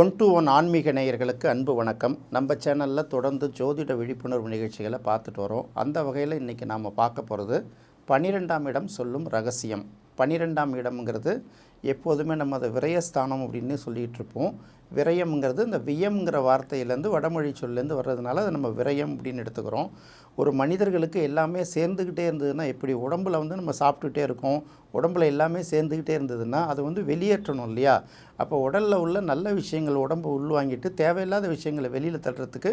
One to one ஆன்மீக நேயர்களுக்கு அன்பு வணக்கம். நம்ம சேனலில் தொடர்ந்து ஜோதிட விழிப்புணர்வு நிகழ்ச்சிகளை பார்த்துட்டு வரோம். அந்த வகையில் இன்றைக்கி நாம் பார்க்க போகிறது பன்னிரெண்டாம் இடம் சொல்லும் ரகசியம். பன்னிரெண்டாம் இடம்ங்கிறது எப்போதுமே நம்ம அதை விரயஸ்தானம் அப்படின்னு சொல்லிகிட்டு இருப்போம். விரயம்ங்கிறது இந்த வியம்ங்கிற வார்த்தையிலேருந்து வடமொழி சொல்லேருந்து வர்றதுனால அதை நம்ம விரயம் அப்படின்னு எடுத்துக்கிறோம். ஒரு மனிதர்களுக்கு எல்லாமே சேர்ந்துக்கிட்டே இருந்ததுன்னா எப்படி? உடம்புல வந்து நம்ம சாப்பிட்டுட்டே இருக்கோம். உடம்புல எல்லாமே சேர்ந்துக்கிட்டே இருந்ததுன்னா அதை வந்து வெளியேற்றணும் இல்லையா? அப்போ உடலில் உள்ள நல்ல விஷயங்கள் உடம்பு உள்வாங்கிட்டு தேவையில்லாத விஷயங்களை வெளியில் தட்டுறதுக்கு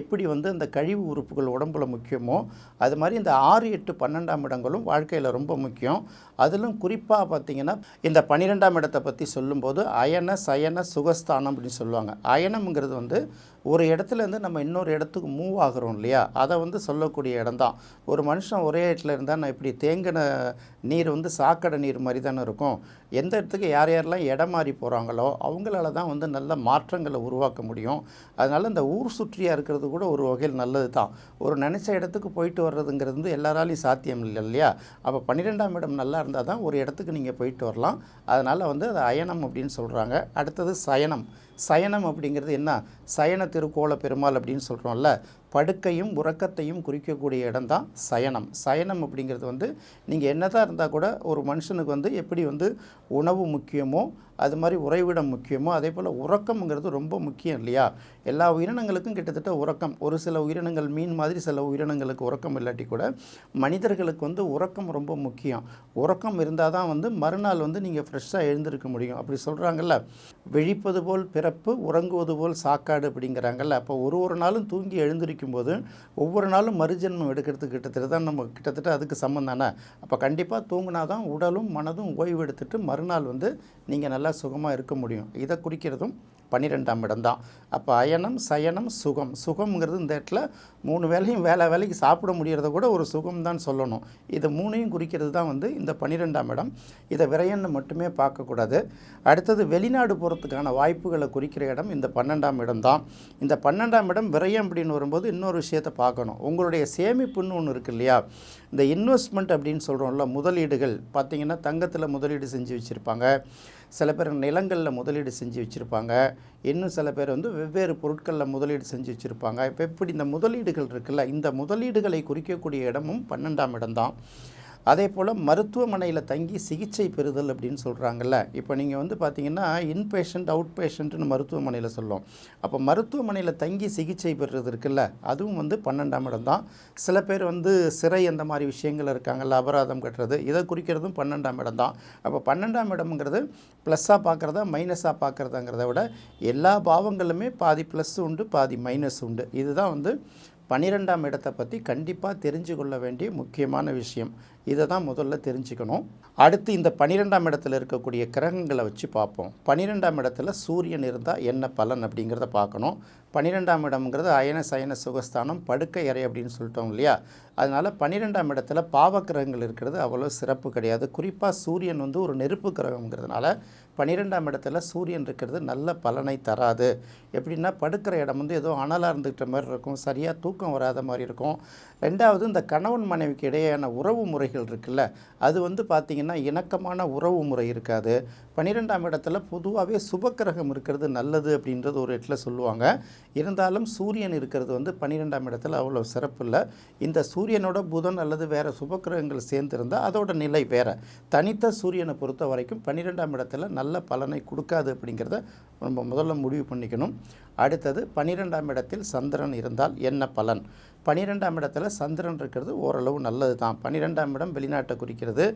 எப்படி வந்து அந்த கழிவு உறுப்புகள் உடம்புல முக்கியமோ அது மாதிரி இந்த ஆறு எட்டு பன்னெண்டாம் இடங்களும் வாழ்க்கையில் ரொம்ப முக்கியம். அதிலும் குறிப்பாக பார்த்திங்கன்னா இந்த பன்னிரெண்டாம் இடத்தை பற்றி சொல்லும்போது அயன சயன சுகஸ்தானம் அப்படின்னு சொல்லுவாங்க. அயனம்ங்கிறது வந்து ஒரு இடத்துலேருந்து நம்ம இன்னொரு இடத்துக்கு மூவ் ஆகுறோம் இல்லையா? அதை வந்து சொல்லக்கூடிய இடம்தான். ஒரு மனுஷன் ஒரே இடத்துல இருந்தால் நான் இப்படி தேங்கின நீர் வந்து சாக்கடை நீர் மாதிரி தானே இருக்கும். எந்த இடத்துக்கு யார் யாரெல்லாம் இடம் மாறி போகிறாங்களோ அவங்களால தான் வந்து நல்ல மாற்றங்களை உருவாக்க முடியும். அதனால் இந்த ஊர் சுற்றியாக இருக்கிறது கூட ஒரு வகையில் நல்லது தான் ஒரு நினச்ச இடத்துக்கு போயிட்டு வர்றதுங்கிறது வந்து எல்லாராலையும் சாத்தியம் இல்லை இல்லையா? அப்போ பன்னிரெண்டாம் இடம் நல்லா இருந்தால் தான் ஒரு இடத்துக்கு நீங்கள் போயிட்டு வரலாம். அதனால் வந்து அது அயனம் அப்படின்னு சொல்கிறாங்க அடுத்தது சயனம். சயனம் அப்படிங்கிறது என்ன? சயன திருக்கோள பெருமாள் அப்படின்னு சொல்கிறோம்ல படுக்கையும் உறக்கத்தையும் குறிக்கக்கூடிய இடம் தான் சயனம். சயனம் அப்படிங்கிறது வந்து நீங்கள் என்னதான் இருந்தால் கூட ஒரு மனுஷனுக்கு வந்து எப்படி வந்து உணவு முக்கியமோ அது மாதிரி உறைவிடம் முக்கியமோ அதே போல் உறக்கம்ங்கிறது ரொம்ப முக்கியம் இல்லையா? எல்லா உயிரினங்களுக்கும் கிட்டத்தட்ட உறக்கம். ஒரு சில உயிரினங்கள் மீன் மாதிரி சில உயிரினங்களுக்கு உறக்கம் இல்லாட்டி கூட மனிதர்களுக்கு வந்து உறக்கம் ரொம்ப முக்கியம். உறக்கம் இருந்தால் தான் வந்து மறுநாள் வந்து நீங்கள் ஃப்ரெஷ்ஷாக எழுந்திருக்க முடியும். அப்படி சொல்கிறாங்கல்ல விழிப்பது போல் பிறப்பு உறங்குவது போல் சாக்காடு அப்படிங்கிறாங்கல்ல. அப்போ ஒரு ஒரு நாளும் தூங்கி எழுந்திருக்க போது ஒவ்வொரு நாளும் மறுஜென்மம் எடுக்கிறதுக்கு கிட்டத்தட்ட தான் நம்ம கிட்டத்தட்ட அதுக்கு சம்மந்தம் தானே? அப்போ கண்டிப்பாக தூங்கினா தான் உடலும் மனதும் ஓய்வு எடுத்துட்டு மறுநாள் வந்து நீங்கள் நல்லா சுகமாக இருக்க முடியும். இதை குறிக்கிறதும் பன்னிரெண்டாம் இடம் தான் அப்போ அயனம் சயனம் சுகம். சுகம்ங்கிறது இந்த இடத்துல மூணு வேலையும் வேலை வேலைக்கு சாப்பிட முடிகிறத கூட ஒரு சுகம் தான் சொல்லணும். இது மூணையும் குறிக்கிறது தான் வந்து இந்த பன்னிரெண்டாம் இடம். இதை விரையன்னு மட்டுமே பார்க்கக்கூடாது. அடுத்தது வெளிநாடு போகிறதுக்கான வாய்ப்புகளை குறிக்கிற இடம் இந்த பன்னெண்டாம் இடம் தான் இந்த பன்னெண்டாம் இடம் விரயம் அப்படின்னு வரும்போது இன்னொரு விஷயத்தை பார்க்கணும். உங்களுடைய சேமிப்புன்னு ஒன்று இருக்கு இல்லையா? இந்த இன்வெஸ்ட்மெண்ட் அப்படின்னு சொல்கிறோம்ல முதலீடுகள். பார்த்திங்கன்னா தங்கத்தில் முதலீடு செஞ்சு வச்சுருப்பாங்க. சில பேர் நிலங்களில் முதலீடு செஞ்சு வச்சுருப்பாங்க. இன்னும் சில பேர் வந்து வெவ்வேறு பொருட்களில் முதலீடு செஞ்சு வச்சுருப்பாங்க. இப்போ இப்படி இந்த முதலீடுகள் இருக்குல்ல இந்த முதலீடுகளை குறிக்கக்கூடிய இடமும் பன்னெண்டாம் இடம்தான் அதே போல் மருத்துவமனையில் தங்கி சிகிச்சை பெறுதல் அப்படின்னு சொல்கிறாங்கல்ல இப்போ நீங்கள் வந்து பார்த்தீங்கன்னா இன்பேஷண்ட் அவுட் பேஷண்ட்னு மருத்துவமனையில் சொல்லும் அப்போ மருத்துவமனையில் தங்கி சிகிச்சை பெறுறது இருக்குல்ல அதுவும் வந்து பன்னெண்டாம் இடம் தான். சில பேர் வந்து சிறை அந்த மாதிரி விஷயங்கள் இருக்காங்கல்ல அபராதம் கட்டுறது இதை குறிக்கிறதும் பன்னெண்டாம் இடம் தான். அப்போ பன்னெண்டாம் இடம்ங்கிறது ப்ளஸ்ஸாக பார்க்குறதா மைனஸாக பார்க்குறதாங்கிறத விட எல்லா பாவங்களுமே பாதி ப்ளஸ் உண்டு பாதி மைனஸ் உண்டு. இதுதான் வந்து பன்னிரெண்டாம் இடத்தை பற்றி கண்டிப்பாக தெரிஞ்சு கொள்ள வேண்டிய முக்கியமான விஷயம். இதை தான் முதல்ல தெரிஞ்சுக்கணும். அடுத்து இந்த பன்னிரெண்டாம் இடத்துல இருக்கக்கூடிய கிரகங்களை வச்சு பார்ப்போம். பன்னிரெண்டாம் இடத்துல சூரியன் இருந்தால் என்ன பலன் அப்படிங்கிறத பார்க்கணும். பன்னிரெண்டாம் இடம்ங்கிறது அயன சயன சுகஸ்தானம் படுக்கை அறை அப்படின்னு சொல்லிட்டோம் இல்லையா? அதனால் பன்னிரெண்டாம் இடத்துல பாவக்கிரகங்கள் இருக்கிறது அவ்வளோ சிறப்பு கிடையாது. குறிப்பாக சூரியன் வந்து ஒரு நெருப்பு கிரகங்கிறதுனால பன்னிரெண்டாம் இடத்துல சூரியன் இருக்கிறது நல்ல பலனை தராது. எப்படின்னா படுக்கிற இடம் வந்து ஏதோ அனலாக இருந்துக்கிட்ட மாதிரி இருக்கும். சரியாக தூக்கம் வராத மாதிரி இருக்கும். ரெண்டாவது இந்த கணவன் மனைவிக்கு இடையேயான உறவு முறை முறைகள் இருக்குல்ல? அது வந்து பார்த்திங்கன்னா இணக்கமான உறவு முறை இருக்காது. பன்னிரெண்டாம் இடத்துல பொதுவாகவே சுபக்கிரகம் இருக்கிறது நல்லது அப்படின்றது ஒரு இடத்துல சொல்லுவாங்க. இருந்தாலும் சூரியன் இருக்கிறது வந்து பன்னிரெண்டாம் இடத்துல அவ்வளோ சிறப்பு இல்லை. இந்த சூரியனோட புதன் அல்லது வேறு சுபக்கிரகங்கள் சேர்ந்திருந்தால் அதோட நிலை வேறு. தனித்த சூரியனை பொறுத்த வரைக்கும் பன்னிரெண்டாம் இடத்துல நல்ல பலனை கொடுக்காது அப்படிங்கிறத நம்ம முதல்ல முடிவு பண்ணிக்கணும். அடுத்தது பன்னிரெண்டாம் இடத்தில் சந்திரன் இருந்தால் என்ன பலன்? பன்னிரெண்டாம் இடத்துல சந்திரன் இருக்கிறது ஓரளவு நல்லது தான் பன்னிரெண்டாம் இடம் வெளிநாட்டை குறிக்கிறது.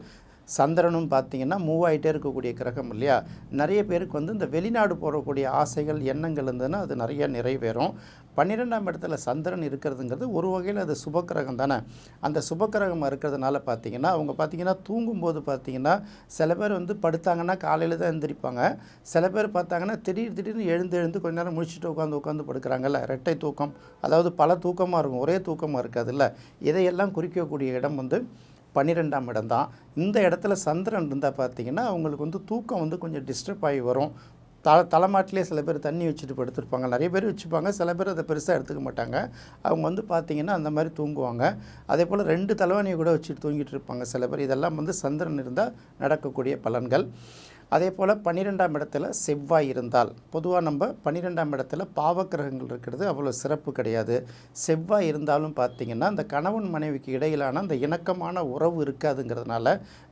சந்திரனும் பார்த்திங்கன்னா மூவ் ஆகிட்டே இருக்கக்கூடிய கிரகம் இல்லையா? நிறைய பேருக்கு வந்து இந்த வெளிநாடு போகக்கூடிய ஆசைகள் எண்ணங்கள் இருந்ததுன்னா அது நிறைய நிறைவேறும். பன்னிரெண்டாம் இடத்துல சந்திரன் இருக்கிறதுங்கிறது ஒரு வகையில் அது சுபக்கிரகம் தானே? அந்த சுபக்கிரகம் இருக்கிறதுனால பார்த்தீங்கன்னா அவங்க பார்த்தீங்கன்னா தூங்கும்போது பார்த்தீங்கன்னா சில பேர் வந்து படுத்தாங்கன்னா காலையில் தான் எழுந்திரிப்பாங்க சில பேர் பார்த்தாங்கன்னா திடீர் திடீர்னு எழுந்து எழுந்து கொஞ்ச நேரம் முடிச்சுட்டு உட்காந்து உட்காந்து படுக்கிறாங்கல்ல. ரெட்டை தூக்கம். அதாவது பல தூக்கமாக இருக்கும். ஒரே தூக்கமாக இருக்காதுல்ல. இதையெல்லாம் குறிக்கக்கூடிய இடம் வந்து பன்னிரெண்டாம் இடம் தான். இந்த இடத்துல சந்திரன் இருந்தால் பார்த்தீங்கன்னா அவங்களுக்கு வந்து தூக்கம் வந்து கொஞ்சம் டிஸ்டர்ப் ஆகி வரும். த தலைமாட்டிலே சில பேர் தண்ணி வச்சுட்டு படுத்துருப்பாங்க. நிறைய பேர் வச்சுப்பாங்க. சில பேர் அதை பெருசாக எடுத்துக்க மாட்டாங்க. அவங்க வந்து பார்த்திங்கன்னா அந்த மாதிரி தூங்குவாங்க. அதே போல் ரெண்டு தலைவாணியை கூட வச்சுட்டு தூங்கிட்டு இருப்பாங்க. சில பேர் இதெல்லாம் வந்து சந்திரன் இருந்தால் நடக்கக்கூடிய பலன்கள். அதே போல் பன்னிரெண்டாம் இடத்துல செவ்வாய் இருந்தால் பொதுவாக நம்ம பன்னிரெண்டாம் இடத்துல பாவக்கிரகங்கள் இருக்கிறது அவ்வளோ சிறப்பு கிடையாது. செவ்வாய் இருந்தாலும் பார்த்தீங்கன்னா இந்த கணவன் மனைவிக்கு இடையிலான அந்த இணக்கமான உறவு இருக்காதுங்கிறதுனால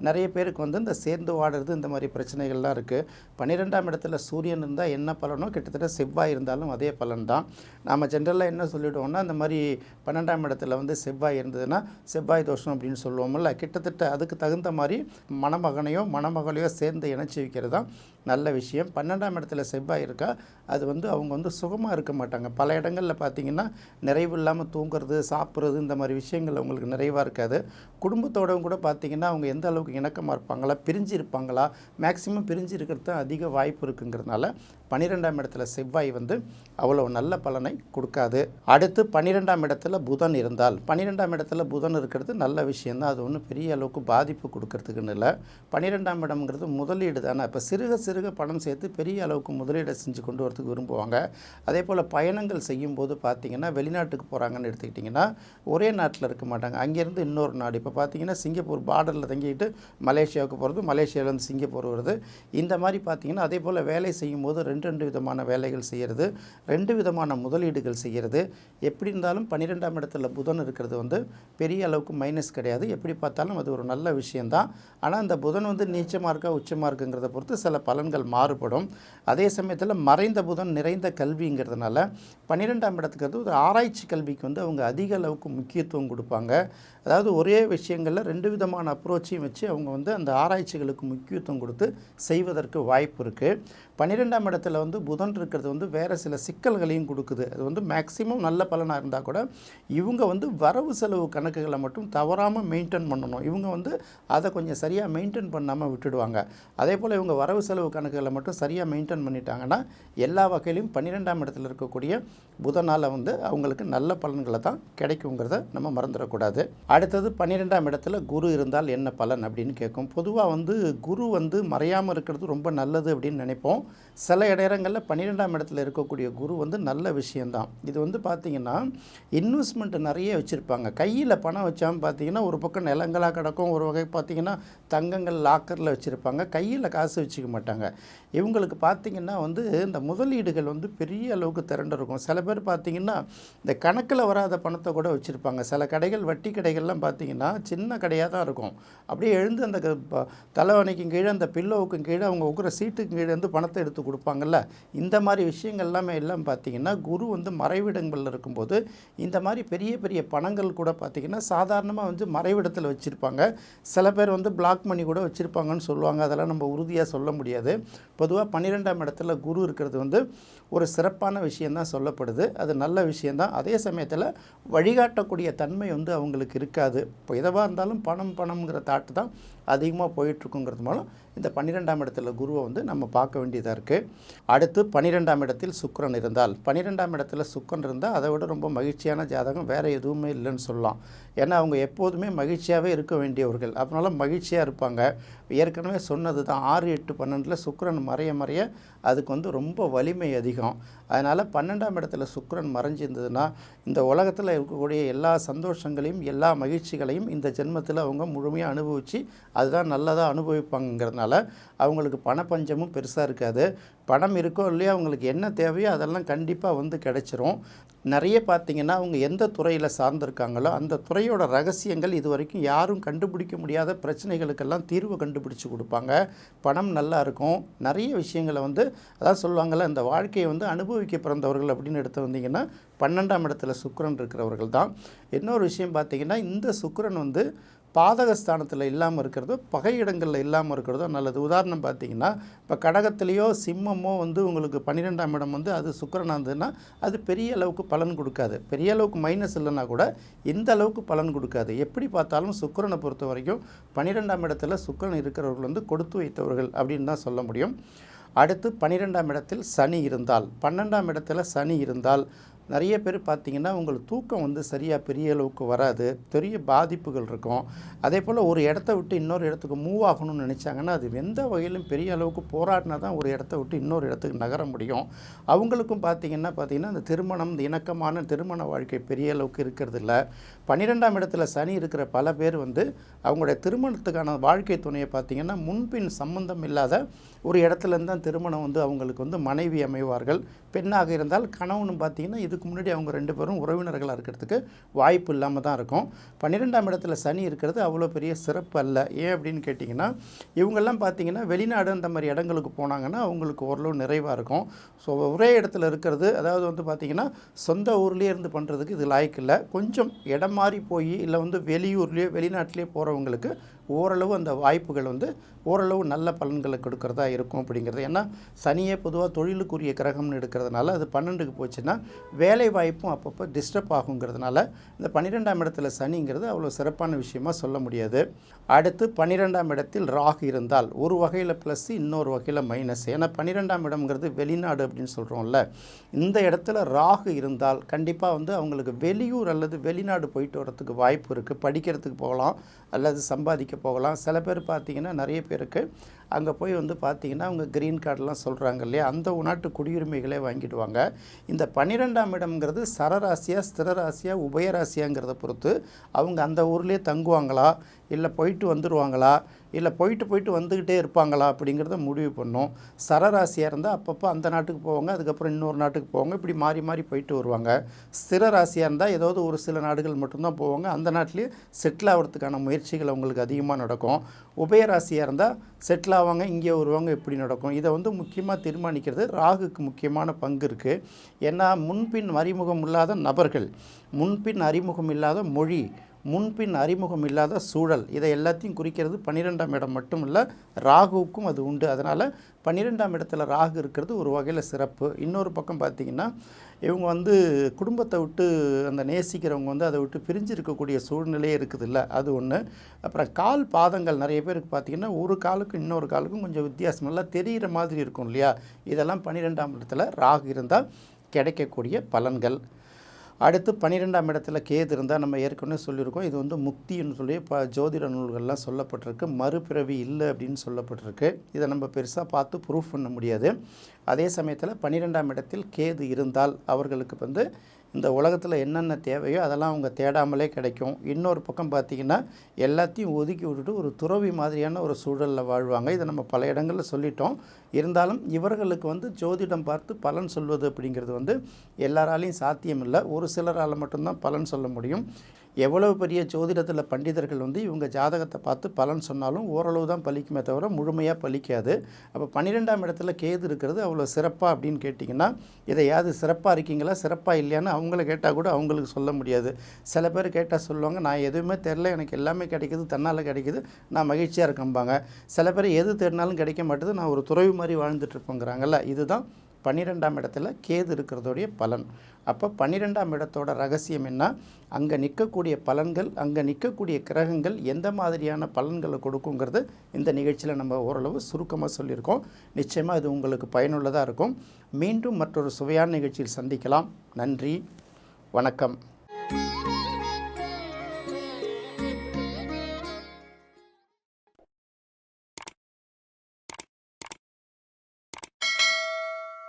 நிறைய பேருக்கு வந்து இந்த சேர்ந்து வாடுறது இந்த மாதிரி பிரச்சனைகள்லாம் இருக்குது பன்னிரெண்டாம் இடத்துல சூரியன் இருந்தால் என்ன பலனோ கிட்டத்தட்ட செவ்வாய் இருந்தாலும் அதே பலன் தான். நாம் ஜென்ரலாக என்ன சொல்லிவிடுவோம்னா இந்த மாதிரி பன்னெண்டாம் இடத்துல வந்து செவ்வாய் இருந்ததுன்னா செவ்வாய் தோஷம் அப்படின்னு சொல்லுவோம்ல கிட்டத்தட்ட அதுக்கு தகுந்த மாதிரி மணமகனையோ மணமகளையோ சேர்ந்து இணைச்சி வைக்கிறது தான் நல்ல விஷயம். பன்னெண்டாம் இடத்துல செவ்வாய் இருக்கா அது வந்து அவங்க வந்து சுகமாக இருக்க மாட்டாங்க. பல இடங்களில் பார்த்தீங்கன்னா நிறைவு இல்லாமல் தூங்குறது சாப்பிட்றது இந்த மாதிரி விஷயங்கள் அவங்களுக்கு நிறைவாக இருக்காது. குடும்பத்தோடவும் கூட பார்த்தீங்கன்னா அவங்க எந்த அளவுக்கு இணக்கமாக இருப்பாங்களா பிரிஞ்சு இருப்பாங்களா மேக்சிமம் பிரிஞ்சு இருக்கிறது தான் அதிக வாய்ப்பு இருக்குங்கிறதுனால பன்னிரெண்டாம் இடத்துல செவ்வாய் வந்து அவ்வளோ நல்ல பலனை கொடுக்காது. அடுத்து பன்னிரெண்டாம் இடத்துல புதன் இருந்தால் பன்னிரெண்டாம் இடத்துல புதன் இருக்கிறது நல்ல விஷயந்தான் அது ஒன்றும் பெரிய அளவுக்கு பாதிப்பு கொடுக்கறதுக்குன்னு இல்லை. பன்னிரெண்டாம் இடம்ங்கிறது முதலீடு தானே. இப்போ சிறுக சிறுக பணம் சேர்த்து பெரிய அளவுக்கு முதலீடை செஞ்சு கொண்டு வரதுக்கு விரும்புவாங்க. அதே போல் பயணங்கள் செய்யும்போது பார்த்தீங்கன்னா வெளிநாட்டுக்கு போகிறாங்கன்னு எடுத்துக்கிட்டிங்கன்னா ஒரே நாட்டில் இருக்க மாட்டாங்க. அங்கேருந்து இன்னொரு நாடு. இப்போ பார்த்தீங்கன்னா சிங்கப்பூர் பார்டரில் தங்கிட்டு மலேசியாவுக்கு போகிறது மலேசியாவிலேருந்து சிங்கப்பூர் வருது. இந்த மாதிரி பார்த்தீங்கன்னா அதே போல் வேலை செய்யும்போது ரெண்டு ரெண்டு விதமான வேலைகள் செய்கிறது ரெண்டு விதமான முதலீடுகள் செய்கிறது. எப்படி இருந்தாலும் பன்னிரெண்டாம் இடத்துல புதன் இருக்கிறது வந்து பெரிய அளவுக்கு மைனஸ் கிடையாது. எப்படி பார்த்தாலும் அது ஒரு நல்ல விஷயந்தான் ஆனால் அந்த புதன் வந்து நீச்சமாக இருக்கா உச்சமாக இருக்குங்கிறத பொறுத்து சில பலன்கள் மாறுபடும். அதே சமயத்தில் மறைந்த புதன் நிறைந்த கல்விங்கிறதுனால பன்னிரெண்டாம் இடத்துக்கு வந்து ஒரு ஆராய்ச்சி கல்விக்கு வந்து அவங்க அதிக அளவுக்கு முக்கியத்துவம் கொடுப்பாங்க. அதாவது ஒரே விஷயங்களில் ரெண்டு விதமான அப்ரோச்சையும் வச்சு அவங்க வந்து அந்த ஆராய்ச்சிகளுக்கு முக்கியத்துவம் கொடுத்து செய்வதற்கு வாய்ப்பு இருக்குது பன்னிரெண்டாம் இடத்துல வந்து புதன் இருக்கிறது வந்து வேறு சில சிக்கல்களையும் கொடுக்குது. அது வந்து மேக்சிமம் நல்ல பலனாக இருந்தால் கூட இவங்க வந்து வரவு செலவு கணக்குகளை மட்டும் தவறாமல் மெயின்டைன் பண்ணணும். இவங்க வந்து அதை கொஞ்சம் சரியாக மெயின்டைன் பண்ணாமல் விட்டுடுவாங்க. அதே போல் இவங்க வரவு செலவு கணக்குகளை மட்டும் சரியாக மெயின்டைன் பண்ணிட்டாங்கன்னா எல்லா வகையிலையும் பன்னிரெண்டாம் இடத்துல இருக்கக்கூடிய புதனால் வந்து அவங்களுக்கு நல்ல பலன்களை தான் கிடைக்குங்கிறத நம்ம மறந்துடக்கூடாது. அடுத்தது பன்னிரெண்டாம் இடத்துல குரு இருந்தால் என்ன பலன் அப்படின்னு கேட்கும். பொதுவாக வந்து குரு வந்து மறையாமல் இருக்கிறது ரொம்ப நல்லது அப்படின்னு நினைப்போம். சில நேரங்களில் பன்னிரெண்டாம் இடத்துல இருக்கக்கூடிய குரு வந்து நல்ல விஷயந்தான் இது வந்து பார்த்திங்கன்னா இன்வெஸ்ட்மெண்ட் நிறைய வச்சுருப்பாங்க. கையில் பணம் வச்சாமல் பார்த்தீங்கன்னா ஒரு பக்கம் நிலங்களாக கிடக்கும் ஒரு வகை பார்த்திங்கன்னா தங்கங்கள் லாக்கரில் வச்சுருப்பாங்க. கையில் காசு வச்சுக்க மாட்டாங்க. இவங்களுக்கு பார்த்திங்கன்னா வந்து இந்த முதலீடுகள் வந்து பெரிய அளவுக்கு திரண்டு இருக்கும் சில பேர் பார்த்திங்கன்னா இந்த கணக்கில் வராத பணத்தை கூட வச்சுருப்பாங்க. சில கடைகள் வட்டி கடைகள்லாம் பார்த்திங்கன்னா சின்ன கடையாக தான் இருக்கும். அப்படியே எழுந்து அந்த க- ப- கீழே அந்த பில்லோவுக்கும் கீழே அவங்க உக்கிற சீட்டுக்கு கீழே இருந்து பணத்தை எடுத்து கொடுப்பாங்கல்ல. இந்த மாதிரி விஷயங்கள் எல்லாமே எல்லாம் பார்த்திங்கன்னா குரு வந்து மறைவிடங்களில் இருக்கும்போது இந்த மாதிரி பெரிய பெரிய பணங்கள் கூட பார்த்திங்கன்னா சாதாரணமாக வந்து மறைவிடத்தில் வச்சுருப்பாங்க. சில பேர் வந்து பிளாக் மணி கூட வச்சுருப்பாங்கன்னு சொல்லுவாங்க. அதெல்லாம் நம்ம உறுதியாக சொல்ல முடியாது. பொதுவாக பன்னிரெண்டாம் இடத்துல குரு இருக்கிறது வந்து ஒரு சிறப்பான விஷயந்தான் சொல்லப்படுது. அது நல்ல விஷயந்தான். அதே சமயத்தில் வழிகாட்டக்கூடிய தன்மை வந்து அவங்களுக்கு இருக்காது. இப்போ எதுவாக இருந்தாலும் பணம் பணம்ங்கிற தாட்டு தான் அதிகமாக போயிட்டுருக்குங்கிறது மூலம் இந்த பன்னிரெண்டாம் இடத்துல குருவை வந்து நம்ம பார்க்க வேண்டியதாக இருக்குது அடுத்து பன்னிரெண்டாம் இடத்தில் சுக்கரன் இருந்தால். பன்னிரெண்டாம் இடத்துல சுக்கரன் இருந்தால் அதை விட ரொம்ப மகிழ்ச்சியான ஜாதகம் வேறு எதுவுமே இல்லைன்னு சொல்லலாம். ஏன்னா அவங்க எப்போதுமே மகிழ்ச்சியாகவே இருக்க வேண்டியவர்கள். அதனால மகிழ்ச்சியாக இருப்பாங்க. ஏற்கனவே சொன்னது தான் ஆறு எட்டு பன்னெண்டில் சுக்கரன் மறைய மறைய அதுக்கு வந்து ரொம்ப வலிமை அதிகம். அதனால் பன்னெண்டாம் இடத்துல சுக்கரன் மறைஞ்சிருந்ததுன்னா இந்த உலகத்தில் இருக்கக்கூடிய எல்லா சந்தோஷங்களையும் எல்லா மகிழ்ச்சிகளையும் இந்த ஜென்மத்தில் அவங்க முழுமையாக அனுபவித்து அதுதான் நல்லதாக அனுபவிப்பாங்கங்கிறதுனால அவங்களுக்கு பணப்பஞ்சமும் பெருசாக இருக்காது. பணம் இருக்கோ இல்லையோ அவங்களுக்கு என்ன தேவையோ அதெல்லாம் கண்டிப்பாக வந்து கிடைச்சிரும். நிறைய பார்த்திங்கன்னா அவங்க எந்த துறையில் சார்ந்திருக்காங்களோ அந்த துறையோட ரகசியங்கள் இது வரைக்கும் யாரும் கண்டுபிடிக்க முடியாத பிரச்சனைகளுக்கெல்லாம் தீர்வு கண்டுபிடிச்சி கொடுப்பாங்க. பணம் நல்லா இருக்கும். நிறைய விஷயங்களை வந்து அதான் சொல்லுவாங்கள்ல இந்த வாழ்க்கையை வந்து அனுபவிக்க பிறந்தவர்கள் அப்படின்னு எடுத்து வந்தீங்கன்னா பன்னெண்டாம் இடத்துல சுக்கரன் இருக்கிறவர்கள் தான். இன்னொரு விஷயம் பார்த்திங்கன்னா இந்த சுக்கரன் வந்து பாதகஸ்தானத்தில் இல்லாமல் இருக்கிறதோ பகை இடங்களில் இல்லாமல் இருக்கிறதோ நல்லது. உதாரணம் பார்த்தீங்கன்னா இப்போ கடகத்திலேயோ சிம்மமோ வந்து உங்களுக்கு பன்னிரெண்டாம் இடம் வந்து அது சுக்கிரனாக இருந்ததுன்னா அது பெரிய அளவுக்கு பலன் கொடுக்காது. பெரிய அளவுக்கு மைனஸ் இல்லைன்னா கூட இந்த அளவுக்கு பலன் கொடுக்காது. எப்படி பார்த்தாலும் சுக்கரனை பொறுத்த வரைக்கும் பன்னிரெண்டாம் இடத்துல சுக்கரன் இருக்கிறவர்கள் வந்து கொடுத்து வைத்தவர்கள் அப்படின்னு தான் சொல்ல முடியும். அடுத்து பன்னிரெண்டாம் இடத்தில் சனி இருந்தால் பன்னெண்டாம் இடத்துல சனி இருந்தால் நிறைய பேர் பார்த்திங்கன்னா உங்களுக்கு தூக்கம் வந்து சரியாக பெரிய அளவுக்கு வராது. பெரிய பாதிப்புகள் இருக்கும். அதே போல் ஒரு இடத்த விட்டு இன்னொரு இடத்துக்கு மூவ் ஆகணும்னு நினச்சாங்கன்னா அது எந்த வகையிலும் பெரிய அளவுக்கு போராடினா தான் ஒரு இடத்த விட்டு இன்னொரு இடத்துக்கு நகர முடியும். அவங்களுக்கும் பார்த்தீங்கன்னா பார்த்தீங்கன்னா இந்த திருமணம் இந்த இணக்கமான திருமண வாழ்க்கை பெரிய அளவுக்கு இருக்கிறது இல்லை. பன்னிரெண்டாம் இடத்துல சனி இருக்கிற பல பேர் வந்து அவங்களுடைய திருமணத்துக்கான வாழ்க்கை துணையை பார்த்திங்கன்னா முன்பின் சம்பந்தம் இல்லாத ஒரு இடத்துலேருந்து தான் திருமணம் வந்து அவங்களுக்கு வந்து மனைவி அமைவார்கள். பெண்ணாக இருந்தால் கணவனும் பார்த்தீங்கன்னா இதுக்கு முன்னாடி அவங்க ரெண்டு பேரும் உறவினர்களாக இருக்கிறதுக்கு வாய்ப்பு இல்லாமல் தான் இருக்கும். பன்னிரெண்டாம் இடத்துல சனி இருக்கிறது அவ்வளோ பெரிய சிறப்பு அல்ல. ஏன் அப்படின்னு கேட்டிங்கன்னா இவங்கெல்லாம் பார்த்தீங்கன்னா வெளிநாடு அந்த மாதிரி இடங்களுக்கு போனாங்கன்னா அவங்களுக்கு ஓரளவு நிறைவாக இருக்கும். ஸோ ஒரே இடத்துல இருக்கிறது அதாவது வந்து பார்த்திங்கன்னா சொந்த ஊர்லேயே இருந்து பண்ணுறதுக்கு இது லாய்க்கு இல்லை. கொஞ்சம் இடம் மாறி போய் இல்லை வந்து வெளியூர்லேயோ வெளிநாட்டிலேயே போகிறவங்களுக்கு ஓரளவு அந்த வாய்ப்புகள் வந்து ஓரளவு நல்ல பலன்களை கொடுக்கறதா இருக்கும் அப்படிங்கிறது. ஏன்னா சனியே பொதுவாக தொழிலுக்குரிய கிரகம்னு எடுக்கிறதுனால அது பன்னெண்டுக்கு போச்சுன்னா வேலை வாய்ப்பும் அப்பப்போ டிஸ்டர்ப் ஆகுங்கிறதுனால இந்த பன்னிரெண்டாம் இடத்துல சனிங்கிறது அவ்வளோ சிறப்பான விஷயமாக சொல்ல முடியாது. அடுத்து பன்னிரெண்டாம் இடத்தில் ராகு இருந்தால் ஒரு வகையில் ப்ளஸ் இன்னொரு வகையில் மைனஸ் ஏன்னா பன்னிரெண்டாம் இடம்ங்கிறது வெளிநாடு அப்படின்னு சொல்கிறோம்ல இந்த இடத்துல ராகு இருந்தால் கண்டிப்பாக வந்து அவங்களுக்கு வெளியூர் அல்லது வெளிநாடு போயிட்டு வரத்துக்கு வாய்ப்பு இருக்குது படிக்கிறதுக்கு போகலாம் அல்லது சம்பாதிக்க போகலாம். சில பேர் பார்த்தீங்கன்னா நிறைய பேருக்கு அங்கே போய் வந்து பார்த்தீங்கன்னா அவங்க க்ரீன் கார்டெலாம் சொல்கிறாங்க இல்லையா? அந்த நாட்டு குடியுரிமைகளே வாங்கிடுவாங்க. இந்த பன்னிரெண்டாம் இடம்ங்கிறது சரராசியாக ஸ்திரராசியாக உபயராசியாங்கிறத பொறுத்து அவங்க அந்த ஊர்லேயே தங்குவாங்களா? இல்லை போயிட்டு வந்துடுவாங்களா இல்லை போயிட்டு போயிட்டு வந்துக்கிட்டே இருப்பாங்களா? அப்படிங்கிறத முடிவு பண்ணும். சரராசியாக இருந்தால் அப்பப்போ அந்த நாட்டுக்கு போவாங்க அதுக்கப்புறம் இன்னொரு நாட்டுக்கு போவாங்க இப்படி மாறி மாறி போயிட்டு வருவாங்க. ஸ்திர ராசியாக இருந்தால் ஏதாவது ஒரு சில நாடுகள் மட்டும்தான் போவாங்க அந்த நாட்டிலேயே செட்டில் ஆகிறதுக்கான முயற்சிகள் அவங்களுக்கு அதிகமாக நடக்கும். உபயராசியாக இருந்தால் செட்டில் ஆவாங்க இங்கே வருவாங்க எப்படி நடக்கும்? இதை வந்து முக்கியமாக தீர்மானிக்கிறது ராகுக்கு முக்கியமான பங்கு இருக்குது ஏன்னா முன்பின் அறிமுகம் இல்லாத நபர்கள் முன்பின் அறிமுகம் இல்லாத மொழி முன்பின் அறிமுகம் இல்லாத சூழல். இதை எல்லாத்தையும் குறிக்கிறது பன்னிரெண்டாம் இடம் மட்டும் இல்லை ராகுவுக்கும் அது உண்டு. அதனால் பன்னிரெண்டாம் இடத்துல ராகு இருக்கிறது ஒரு வகையில் சிறப்பு. இன்னொரு பக்கம் பார்த்திங்கன்னா இவங்க வந்து குடும்பத்தை விட்டு அந்த நேசிக்கிறவங்க வந்து அதை விட்டு பிரிஞ்சு இருக்கக்கூடிய சூழ்நிலையே இருக்குது இல்லை அது ஒன்று அப்புறம் கால் பாதங்கள் நிறைய பேருக்கு பார்த்திங்கன்னா ஒரு காலுக்கும் இன்னொரு காலுக்கும் கொஞ்சம் வித்தியாசம். நல்லா தெரிகிற மாதிரி இருக்கும் இல்லையா? இதெல்லாம் பன்னிரெண்டாம் இடத்துல ராகு இருந்தால் கிடைக்கக்கூடிய பலன்கள். அடுத்து பன்னிரெண்டாம் இடத்துல கேது இருந்தால் நம்ம ஏற்கனவே சொல்லியிருக்கோம். இது வந்து முக்தின்னு சொல்லி இப்போ ஜோதிட நூல்கள்லாம் சொல்லப்பட்டிருக்கு. மறுபிறவி இல்லை அப்படின்னு சொல்லப்பட்டிருக்கு. இதை நம்ம பெருசாக பார்த்து ப்ரூஃப் பண்ண முடியாது. அதே சமயத்தில் பன்னிரெண்டாம் இடத்தில் கேது இருந்தால் அவர்களுக்கு வந்து இந்த உலகத்தில் என்னென்ன தேவையோ அதெல்லாம் அவங்க தேடாமலே கிடைக்கும். இன்னொரு பக்கம் பார்த்திங்கன்னா எல்லாத்தையும் ஒதுக்கி விட்டுட்டு ஒரு துறவி மாதிரியான ஒரு சூழலில் வாழ்வாங்க. இதை நம்ம பல இடங்களில் சொல்லிட்டோம். இருந்தாலும் இவர்களுக்கு வந்து ஜோதிடம் பார்த்து பலன் சொல்வது அப்படிங்கிறது வந்து எல்லாராலையும் சாத்தியம் இல்லை ஒரு சிலரால் மட்டும்தான் பலன் சொல்ல முடியும். எவ்வளவு பெரிய ஜோதிடத்தில் பண்டிதர்கள் வந்து இவங்க ஜாதகத்தை பார்த்து பலன் சொன்னாலும் ஓரளவு தான் பலிக்குமே தவிர முழுமையாக பலிக்காது. அப்போ பன்னிரெண்டாம் இடத்துல கேது இருக்கிறது அவ்வளோ சிறப்பாக அப்படின்னு கேட்டிங்கன்னா இதையாவது சிறப்பாக இருக்கீங்களா சிறப்பாக இல்லையான்னு அவங்கள கேட்டால் கூட அவங்களுக்கு சொல்ல முடியாது. சில பேர் கேட்டால் சொல்லுவாங்க நான் எதுவுமே தெரில எனக்கு எல்லாமே கிடைக்குது தன்னால் கிடைக்குது நான் மகிழ்ச்சியாக இருக்கம்பாங்க சில பேர் எது தேடினாலும் கிடைக்க மாட்டேது நான் ஒரு துறவி மாதிரி வாழ்ந்துட்டுருப்போங்கிறாங்கல்ல இதுதான் பன்னிரெண்டாம் இடத்துல கேது இருக்கிறதோடைய பலன். அப்போ பன்னிரெண்டாம் இடத்தோட ரகசியம் என்ன? அங்கே நிற்கக்கூடிய பலன்கள் அங்கே நிற்கக்கூடிய கிரகங்கள் எந்த மாதிரியான பலன்களை கொடுக்குங்கிறது இந்த நிகழ்ச்சியில் நம்ம ஓரளவு சுருக்கமாக சொல்லியிருக்கோம். நிச்சயமாக இது உங்களுக்கு பயனுள்ளதாக இருக்கும். மீண்டும் மற்றொரு சுவையான நிகழ்ச்சியில் சந்திக்கலாம். நன்றி. வணக்கம்.